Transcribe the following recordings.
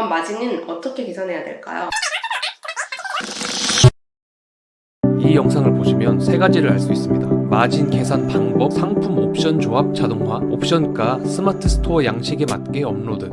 그럼 마진은 어떻게 계산해야 될까요? 이 영상을 보시면 세 가지를 알 수 있습니다. 마진 계산 방법, 상품 옵션 조합 자동화, 옵션가, 스마트 스토어 양식에 맞게 업로드.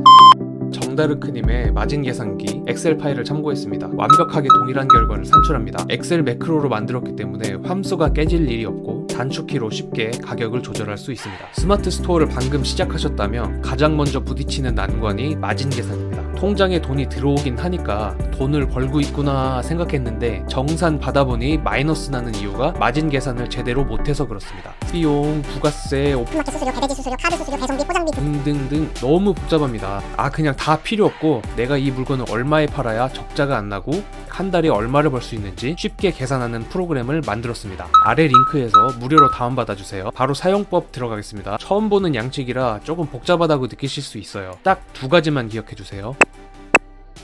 정다르크님의 마진 계산기 엑셀 파일을 참고했습니다. 완벽하게 동일한 결과를 산출합니다. 엑셀 매크로로 만들었기 때문에 함수가 깨질 일이 없고 단축키로 쉽게 가격을 조절할 수 있습니다. 스마트 스토어를 방금 시작하셨다면 가장 먼저 부딪히는 난관이 마진 계산입니다. 통장에 돈이 들어오긴 하니까 돈을 벌고 있구나 생각했는데 정산 받아보니 마이너스 나는 이유가 마진 계산을 제대로 못해서 그렇습니다. 비용, 부가세, 오픈마켓 수수료, 배대지 수수료, 카드 수수료, 배송비, 포장비 등등등 너무 복잡합니다. 아 그냥 다 필요 없고 내가 이 물건을 얼마에 팔아야 적자가 안 나고 한 달에 얼마를 벌 수 있는지 쉽게 계산하는 프로그램을 만들었습니다. 아래 링크에서 무료로 다운받아 주세요. 바로 사용법 들어가겠습니다. 처음 보는 양식이라 조금 복잡하다고 느끼실 수 있어요. 딱 두 가지만 기억해 주세요.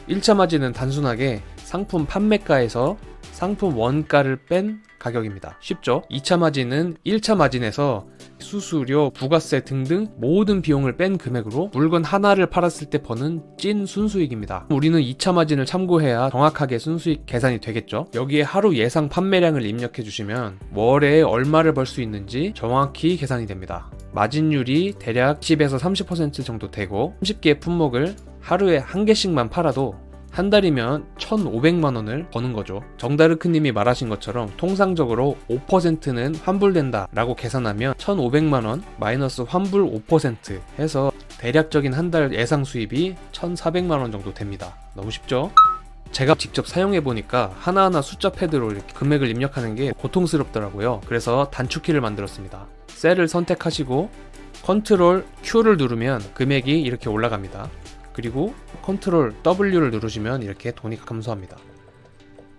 1차 마진은 단순하게 상품 판매가에서 상품 원가를 뺀 가격입니다. 쉽죠? 2차 마진은 1차 마진에서 수수료, 부가세 등등 모든 비용을 뺀 금액으로 물건 하나를 팔았을 때 버는 찐 순수익입니다. 우리는 2차 마진을 참고해야 정확하게 순수익 계산이 되겠죠. 여기에 하루 예상 판매량을 입력해 주시면 월에 얼마를 벌 수 있는지 정확히 계산이 됩니다. 마진율이 대략 10에서 30% 정도 되고 30개의 품목을 하루에 한 개씩만 팔아도 한 달이면 1,500만 원을 버는 거죠. 정다르크 님이 말하신 것처럼 통상적으로 5%는 환불된다 라고 계산하면 1,500만 원 마이너스 환불 5% 해서 대략적인 한 달 예상 수입이 1,400만 원 정도 됩니다. 너무 쉽죠? 제가 직접 사용해 보니까 하나하나 숫자 패드로 금액을 입력하는 게 고통스럽더라고요. 그래서 단축키를 만들었습니다. 셀을 선택하시고 컨트롤 Q를 누르면 금액이 이렇게 올라갑니다. 그리고 컨트롤 W를 누르시면 이렇게 돈이 감소합니다.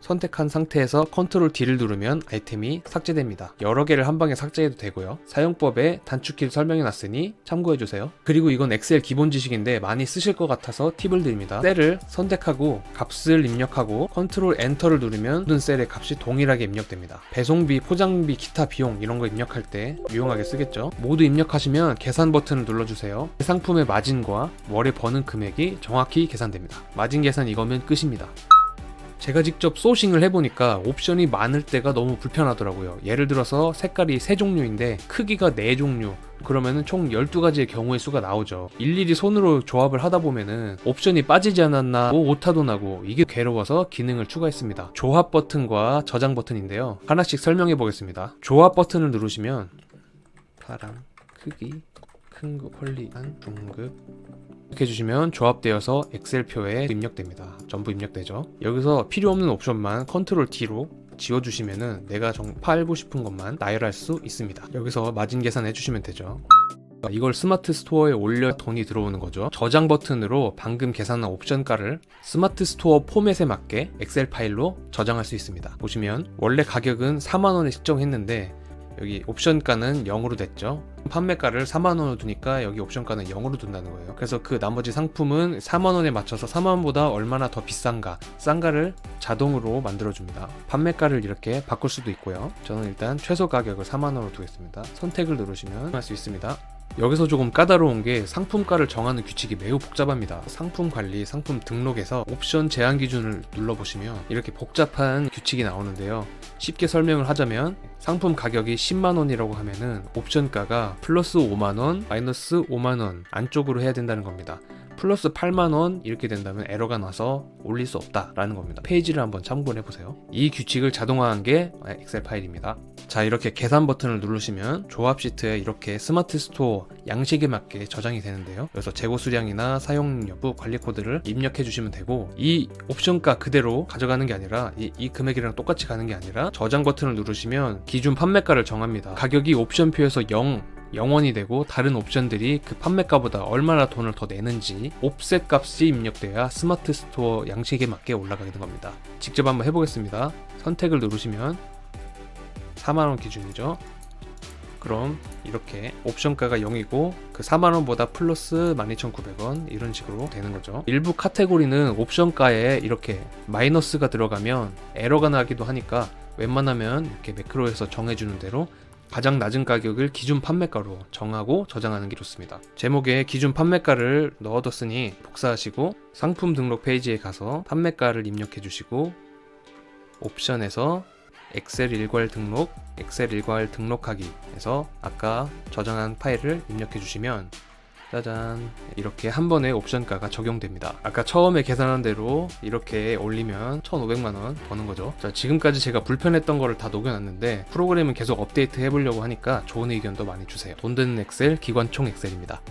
선택한 상태에서 컨트롤 D를 누르면 아이템이 삭제됩니다. 여러 개를 한 방에 삭제해도 되고요. 사용법에 단축키를 설명해 놨으니 참고해 주세요. 그리고 이건 엑셀 기본 지식인데 많이 쓰실 것 같아서 팁을 드립니다. 셀을 선택하고 값을 입력하고 컨트롤 엔터를 누르면 모든 셀의 값이 동일하게 입력됩니다. 배송비, 포장비, 기타 비용 이런 거 입력할 때 유용하게 쓰겠죠. 모두 입력하시면 계산 버튼을 눌러주세요. 상품의 마진과 월에 버는 금액이 정확히 계산됩니다. 마진 계산 이거면 끝입니다. 제가 직접 소싱을 해보니까 옵션이 많을 때가 너무 불편하더라고요. 예를 들어서 색깔이 세 종류인데 크기가 네 종류. 그러면은 총 12가지의 경우의 수가 나오죠. 일일이 손으로 조합을 하다 보면은 옵션이 빠지지 않았나 뭐 오타도 나고 이게 괴로워서 기능을 추가했습니다. 조합 버튼과 저장 버튼인데요. 하나씩 설명해 보겠습니다. 조합 버튼을 누르시면 파랑, 크기, 큰급, 홀리한, 중급, 해주시면 조합되어서 엑셀표에 입력됩니다. 전부 입력되죠. 여기서 필요 없는 옵션만 컨트롤 T로 지워주시면은 내가 정 팔고 싶은 것만 나열할 수 있습니다. 여기서 마진 계산해 주시면 되죠. 이걸 스마트 스토어에 올려 돈이 들어오는 거죠. 저장 버튼으로 방금 계산한 옵션가를 스마트 스토어 포맷에 맞게 엑셀 파일로 저장할 수 있습니다. 보시면 원래 가격은 4만원에 책정했는데 여기 옵션가는 0으로 됐죠. 판매가를 4만원으로 두니까 여기 옵션가는 0으로 둔다는 거예요. 그래서 그 나머지 상품은 4만원에 맞춰서 4만원보다 얼마나 더 비싼가, 싼가를 자동으로 만들어줍니다. 판매가를 이렇게 바꿀 수도 있고요. 저는 일단 최소 가격을 4만원으로 두겠습니다. 선택을 누르시면 할 수 있습니다. 여기서 조금 까다로운 게 상품가를 정하는 규칙이 매우 복잡합니다. 상품 관리, 상품 등록에서 옵션 제한 기준을 눌러보시면 이렇게 복잡한 규칙이 나오는데요. 쉽게 설명을 하자면 상품 가격이 10만원이라고 하면은 옵션가가 플러스 5만원, 마이너스 5만원 안쪽으로 해야 된다는 겁니다. 플러스 8만원 이렇게 된다면 에러가 나서 올릴 수 없다라는 겁니다. 페이지를 한번 참고해 보세요. 이 규칙을 자동화한 게 엑셀 파일입니다. 자 이렇게 계산 버튼을 누르시면 조합 시트에 이렇게 스마트 스토어 양식에 맞게 저장이 되는데요. 그래서 재고 수량이나 사용 여부 관리 코드를 입력해 주시면 되고 이 옵션가 그대로 가져가는 게 아니라 이, 이 금액이랑 똑같이 가는 게 아니라 저장 버튼을 누르시면 기준 판매가를 정합니다. 가격이 옵션표에서 0 0원이 되고 다른 옵션들이 그 판매가보다 얼마나 돈을 더 내는지 옵셋 값이 입력돼야 스마트 스토어 양식에 맞게 올라가게 된 겁니다. 직접 한번 해보겠습니다. 선택을 누르시면 4만원 기준이죠. 그럼 이렇게 옵션가가 0이고 그 4만원보다 플러스 12,900원 이런 식으로 되는 거죠. 일부 카테고리는 옵션가에 이렇게 마이너스가 들어가면 에러가 나기도 하니까 웬만하면 이렇게 매크로에서 정해주는 대로 가장 낮은 가격을 기준 판매가로 정하고 저장하는 게 좋습니다. 제목에 기준 판매가를 넣어뒀으니 복사하시고 상품 등록 페이지에 가서 판매가를 입력해 주시고 옵션에서 엑셀 일괄 등록, 엑셀 일괄 등록하기에서 아까 저장한 파일을 입력해 주시면 짜잔 이렇게 한 번에 옵션가가 적용됩니다. 아까 처음에 계산한 대로 이렇게 올리면 1,500만 원 버는 거죠. 자, 지금까지 제가 불편했던 거를 다 녹여놨는데 프로그램은 계속 업데이트 해보려고 하니까 좋은 의견도 많이 주세요. 돈 드는 엑셀 기관총 엑셀입니다.